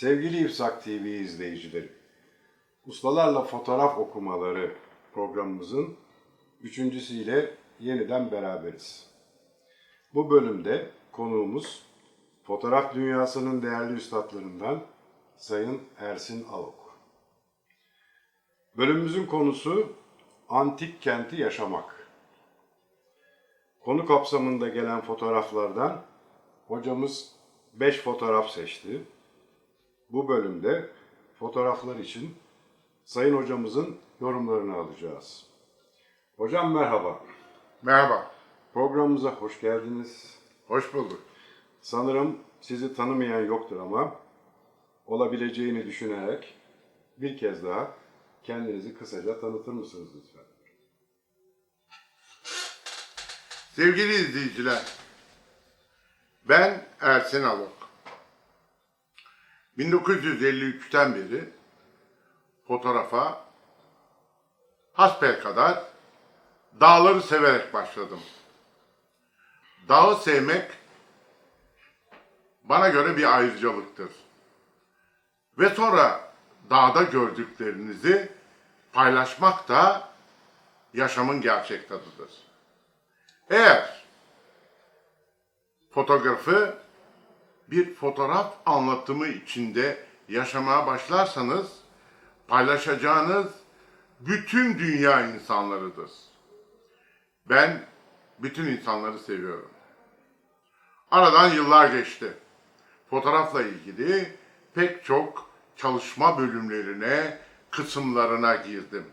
Sevgili İfsak TV izleyicileri, Ustalarla Fotoğraf Okumaları programımızın üçüncüsüyle yeniden beraberiz. Bu bölümde konuğumuz fotoğraf dünyasının değerli üstadlarından Sayın Ersin Alok. Bölümümüzün konusu antik kenti yaşamak. Konu kapsamında gelen fotoğraflardan hocamız 5 fotoğraf seçti. Bu bölümde fotoğraflar için Sayın hocamızın yorumlarını alacağız. Hocam merhaba. Merhaba, Programımıza hoş geldiniz. hoş bulduk. Sanırım sizi tanımayan yoktur ama olabileceğini düşünerek bir kez daha kendinizi kısaca tanıtır mısınız lütfen? Sevgili izleyiciler, ben Ersin Alok. 1953'ten beri fotoğrafa hasbel kadar dağları severek başladım. Dağı sevmek bana göre bir ayrıcalıktır. Ve sonra dağda gördüklerinizi paylaşmak da yaşamın gerçek tadıdır. Eğer fotoğrafı bir fotoğraf anlatımı içinde yaşamaya başlarsanız paylaşacağınız bütün dünya insanlarıdır. Ben bütün insanları seviyorum. Aradan yıllar geçti. Fotoğrafla ilgili pek çok çalışma bölümlerine, kısımlarına girdim.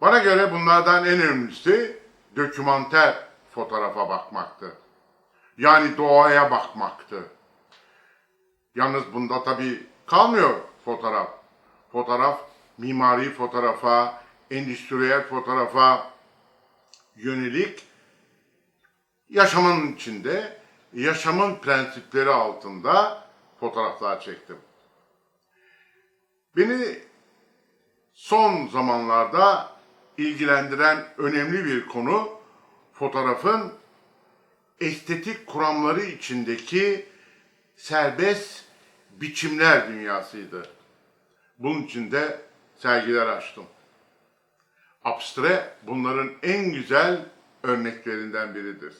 Bana göre bunlardan en önemlisi dokümanter fotoğrafa bakmaktı. Yani doğaya bakmaktı. Yalnız bunda tabii kalmıyor fotoğraf. Fotoğraf mimari fotoğrafa, endüstriyel fotoğrafa yönelik yaşamın içinde, yaşamın prensipleri altında fotoğraflar çektim. Beni son zamanlarda ilgilendiren önemli bir konu fotoğrafın estetik kuramları içindeki serbest biçimler dünyasıydı. Bunun için de sergiler açtım. Abstre bunların en güzel örneklerinden biridir.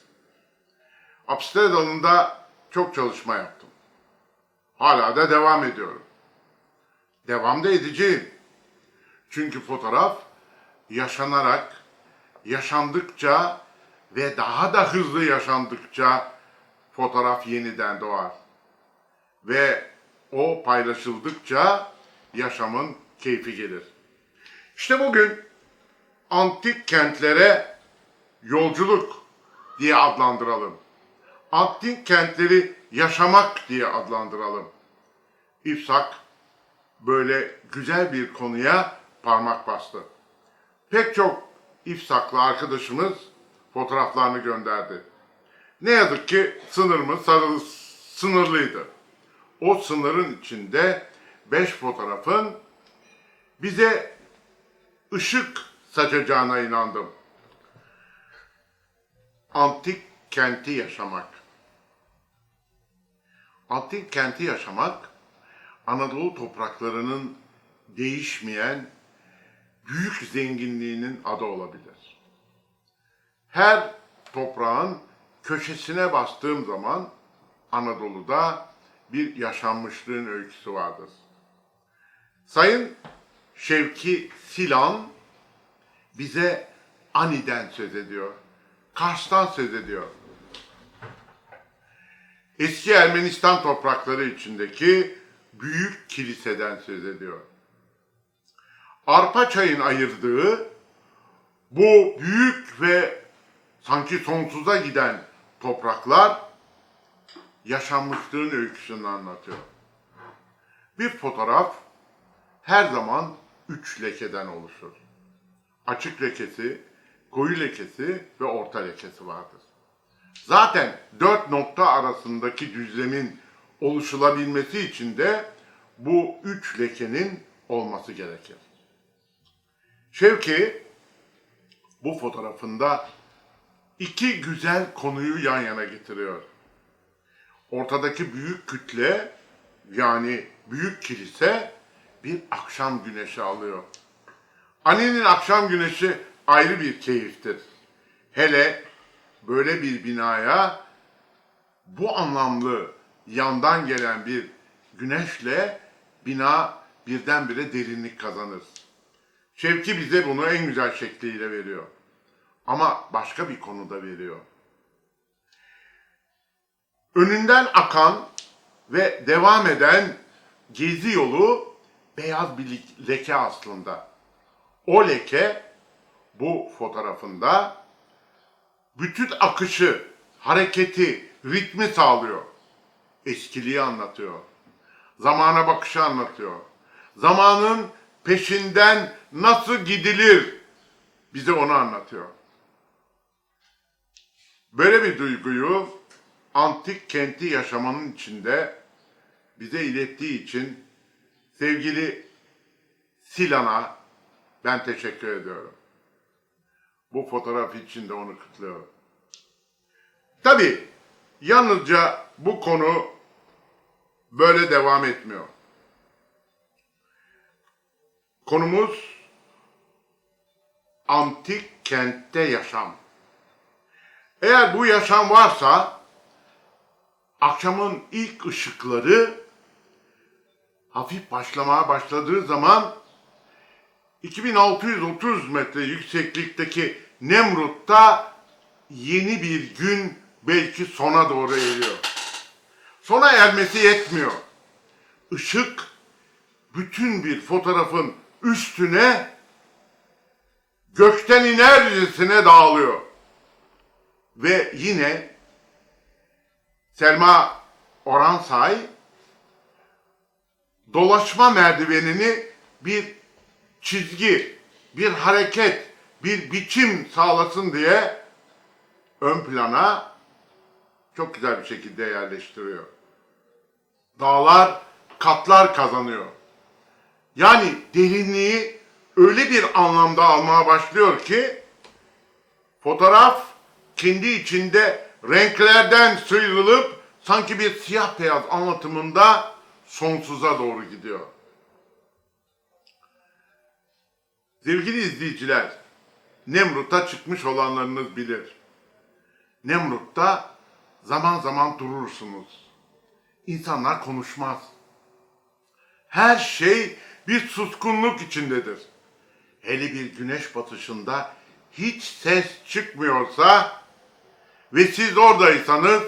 Abstre dalında çok çalışma yaptım. Hala da devam ediyorum. Devam da edeceğim. Çünkü fotoğraf yaşanarak, yaşandıkça ve daha da hızlı yaşandıkça fotoğraf yeniden doğar. Ve o paylaşıldıkça yaşamın keyfi gelir. İşte bugün antik kentlere yolculuk diye adlandıralım. Antik kentleri yaşamak diye adlandıralım. İfsak böyle güzel bir konuya parmak bastı. Pek çok İfsaklı arkadaşımız fotoğraflarını gönderdi. Ne yazık ki sınırımız sınırlıydı. O sınırın içinde beş fotoğrafın bize ışık saçacağına inandım. Antik kenti yaşamak. Antik kenti yaşamak, Anadolu topraklarının değişmeyen büyük zenginliğinin adı olabilir. Her toprağın köşesine bastığım zaman Anadolu'da bir yaşanmışlığın öyküsü vardır. Sayın Şevki Silan bize Ani'den söz ediyor. Kars'tan söz ediyor. Eski Ermenistan toprakları içindeki büyük kiliseden söz ediyor. Arpa çayın ayırdığı bu büyük ve sanki sonsuza giden topraklar yaşanmışlığın öyküsünü anlatıyor. Bir fotoğraf her zaman üç lekeden oluşur. Açık lekesi, koyu lekesi ve orta lekesi vardır. Zaten dört nokta arasındaki düzlemin oluşulabilmesi için de bu üç lekenin olması gerekir. Şevki bu fotoğrafında iki güzel konuyu yan yana getiriyor. Ortadaki büyük kütle yani büyük kilise bir akşam güneşi alıyor. Annenin akşam güneşi ayrı bir keyiftir. Hele böyle bir binaya bu anlamlı yandan gelen bir güneşle bina birdenbire derinlik kazanır. Şevki bize bunu en güzel şekliyle veriyor. Ama başka bir konuda veriyor. Önünden akan ve devam eden gezi yolu beyaz bir leke aslında. O leke bu fotoğrafında bütün akışı, hareketi, ritmi sağlıyor. Eskiliği anlatıyor. Zamana bakışı anlatıyor. Zamanın peşinden nasıl gidilir bize onu anlatıyor. Böyle bir duyguyu antik kenti yaşamanın içinde bize ilettiği için sevgili Silan'a ben teşekkür ediyorum. Bu fotoğraf için de onu kutluyorum. Tabii yalnızca bu konu böyle devam etmiyor. Konumuz antik kentte yaşam. Eğer bu yaşam varsa akşamın ilk ışıkları hafif başlamaya başladığı zaman 2630 metre yükseklikteki Nemrut'ta yeni bir gün belki sona doğru eriyor. Sona ermesi yetmiyor. Işık bütün bir fotoğrafın üstüne gökten inercesine dağılıyor. Ve yine Selma Oransay dolaşma merdivenini bir çizgi, bir hareket, bir biçim sağlasın diye ön plana çok güzel bir şekilde yerleştiriyor. Dağlar katlar kazanıyor. Yani derinliği öyle bir anlamda almaya başlıyor ki fotoğraf kendi içinde renklerden sıyrılıp sanki bir siyah beyaz anlatımında sonsuza doğru gidiyor. Sevgili izleyiciler, Nemrut'a çıkmış olanlarınız bilir. Nemrut'ta zaman zaman durursunuz. İnsanlar konuşmaz. Her şey bir suskunluk içindedir. Hele bir güneş batışında hiç ses çıkmıyorsa ve siz oradaysanız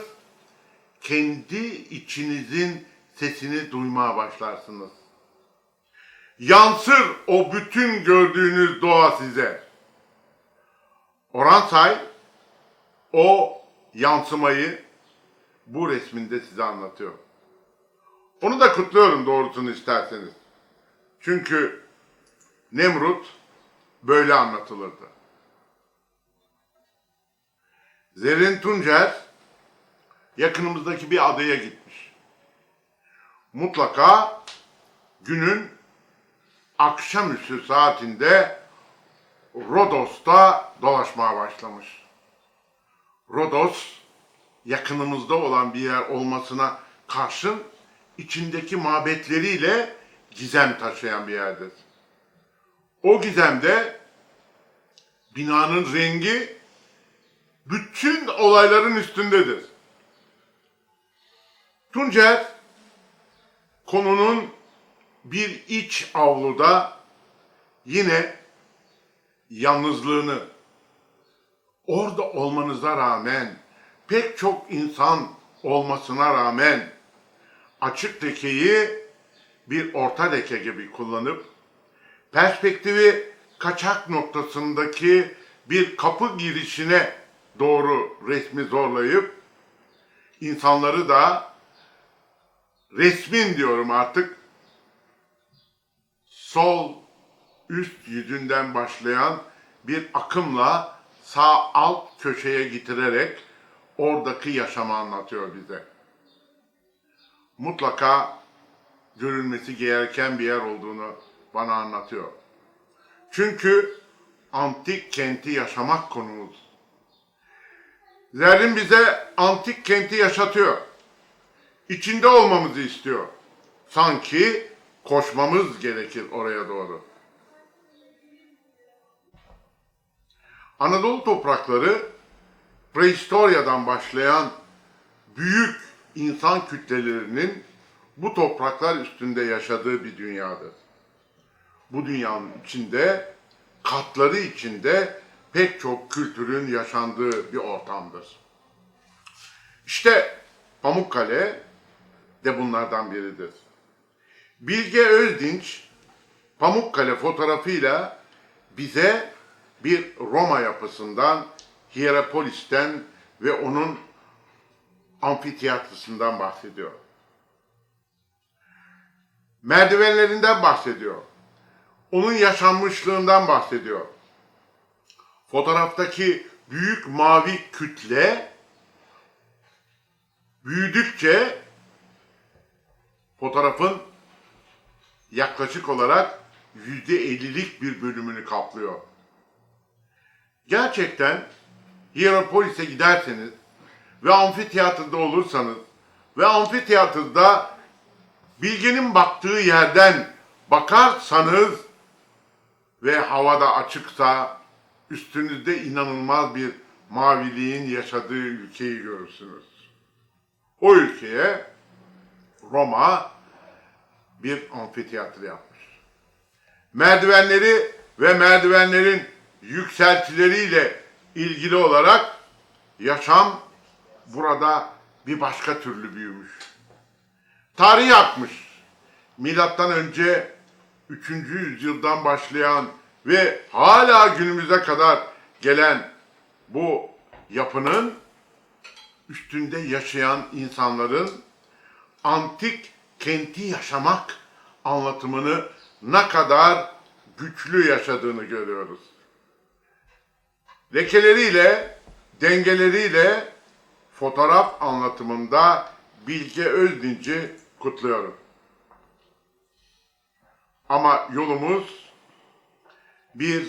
kendi içinizin sesini duymaya başlarsınız. Yansır o bütün gördüğünüz doğa size. Oransay o yansımayı bu resminde size anlatıyor. Onu da kutluyorum doğrusunu isterseniz. Çünkü Nemrut böyle anlatılırdı. Zerrin Tuncer yakınımızdaki bir adaya gitmiş. Mutlaka günün akşamüstü saatinde Rodos'ta dolaşmaya başlamış. Rodos yakınımızda olan bir yer olmasına karşın içindeki mabetleriyle gizem taşıyan bir yerdir. O gizemde binanın rengi bütün olayların üstündedir. Tuncer konunun bir iç avluda yine yalnızlığını orada olmanıza rağmen pek çok insan olmasına rağmen açık lekeyi bir orta leke gibi kullanıp perspektifi kaçak noktasındaki bir kapı girişine doğru resmi zorlayıp insanları da resmin diyorum artık sol üst yüzünden başlayan bir akımla sağ alt köşeye getirerek oradaki yaşamı anlatıyor bize. Mutlaka görülmesi gereken bir yer olduğunu bana anlatıyor. Çünkü antik kenti yaşamak konumuz. Zerrin bize antik kenti yaşatıyor. İçinde olmamızı istiyor. Sanki koşmamız gerekir oraya doğru. Anadolu toprakları prehistoryadan başlayan büyük insan kütlelerinin bu topraklar üstünde yaşadığı bir dünyadır. Bu dünyanın içinde, katları içinde pek çok kültürün yaşandığı bir ortamdır. İşte Pamukkale de bunlardan biridir. Bilge Özdinç Pamukkale fotoğrafıyla bize bir Roma yapısından, Hierapolis'ten ve onun amfiteyatrosundan bahsediyor. Merdivenlerinden bahsediyor. Onun yaşanmışlığından bahsediyor. Fotoğraftaki büyük mavi kütle büyüdükçe fotoğrafın yaklaşık olarak yüzde ellilik bir bölümünü kaplıyor. Gerçekten Hierapolis'e giderseniz ve amfiteyatroda olursanız ve amfiteyatroda bilgenin baktığı yerden bakarsanız ve havada açıksa üstünüzde inanılmaz bir maviliğin yaşadığı ülkeyi görürsünüz. O ülkeye Roma bir amfiteyatro yapmış. Merdivenleri ve merdivenlerin yükseltileriyle ilgili olarak yaşam burada bir başka türlü büyümüş. Tarih akmış. Milattan önce 3. yüzyıldan başlayan ve hala günümüze kadar gelen bu yapının üstünde yaşayan insanların antik kenti yaşamak anlatımını ne kadar güçlü yaşadığını görüyoruz. Lekeleriyle, dengeleriyle fotoğraf anlatımında Bilge Özdinç'i kutluyorum. Ama yolumuz bir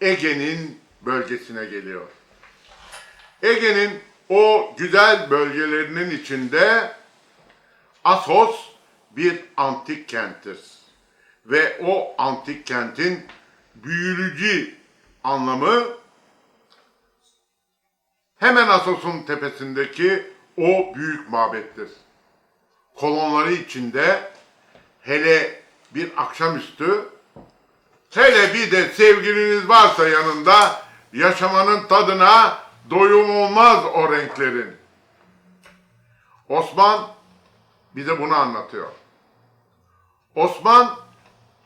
Ege'nin bölgesine geliyor. Ege'nin o güzel bölgelerinin içinde Asos bir antik kenttir. Ve o antik kentin büyülücü anlamı hemen Asos'un tepesindeki o büyük mabettir. Kolonları içinde hele bir akşamüstü hele bir de sevgiliniz varsa yanında yaşamanın tadına doyum olmaz o renklerin. Osman bize bunu anlatıyor. Osman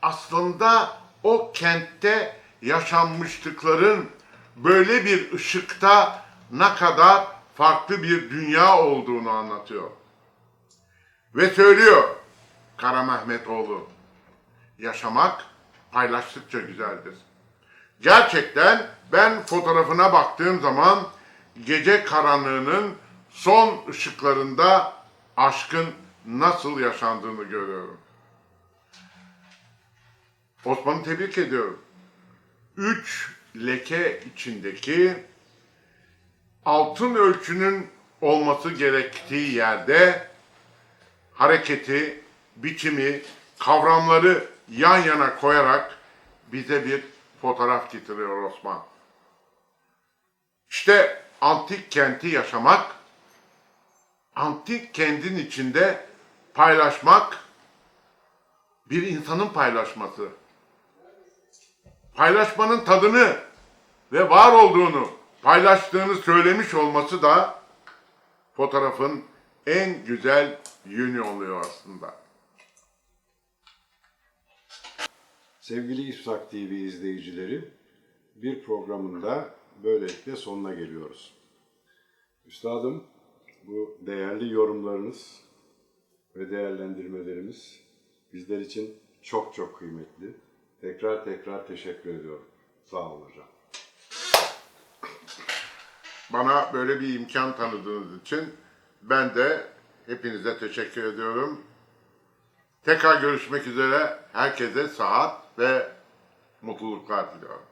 aslında o kentte yaşanmışlıkların böyle bir ışıkta ne kadar farklı bir dünya olduğunu anlatıyor. Ve söylüyor Kara Mehmetoğlu, yaşamak paylaştıkça güzeldir. Gerçekten ben fotoğrafına baktığım zaman gece karanlığının son ışıklarında aşkın nasıl yaşandığını görüyorum. Osman'ı tebrik ediyorum. Üç leke içindeki altın ölçünün olması gerektiği yerde hareketi, biçimi, kavramları yan yana koyarak bize bir fotoğraf getiriyor Osman. İşte antik kenti yaşamak, antik kentin içinde paylaşmak bir insanın paylaşması. Paylaşmanın tadını ve var olduğunu paylaştığını söylemiş olması da fotoğrafın en güzel yönü oluyor aslında. Sevgili İshak TV izleyicileri, bir programında böylelikle sonuna geliyoruz. Üstadım, bu değerli yorumlarınız ve değerlendirmelerimiz bizler için çok çok kıymetli. Tekrar tekrar teşekkür ediyorum. Sağ olun hocam. Bana böyle bir imkan tanıdığınız için ben de hepinize teşekkür ediyorum. Tekrar görüşmek üzere. Herkese saat ve mutluluklar diliyorum.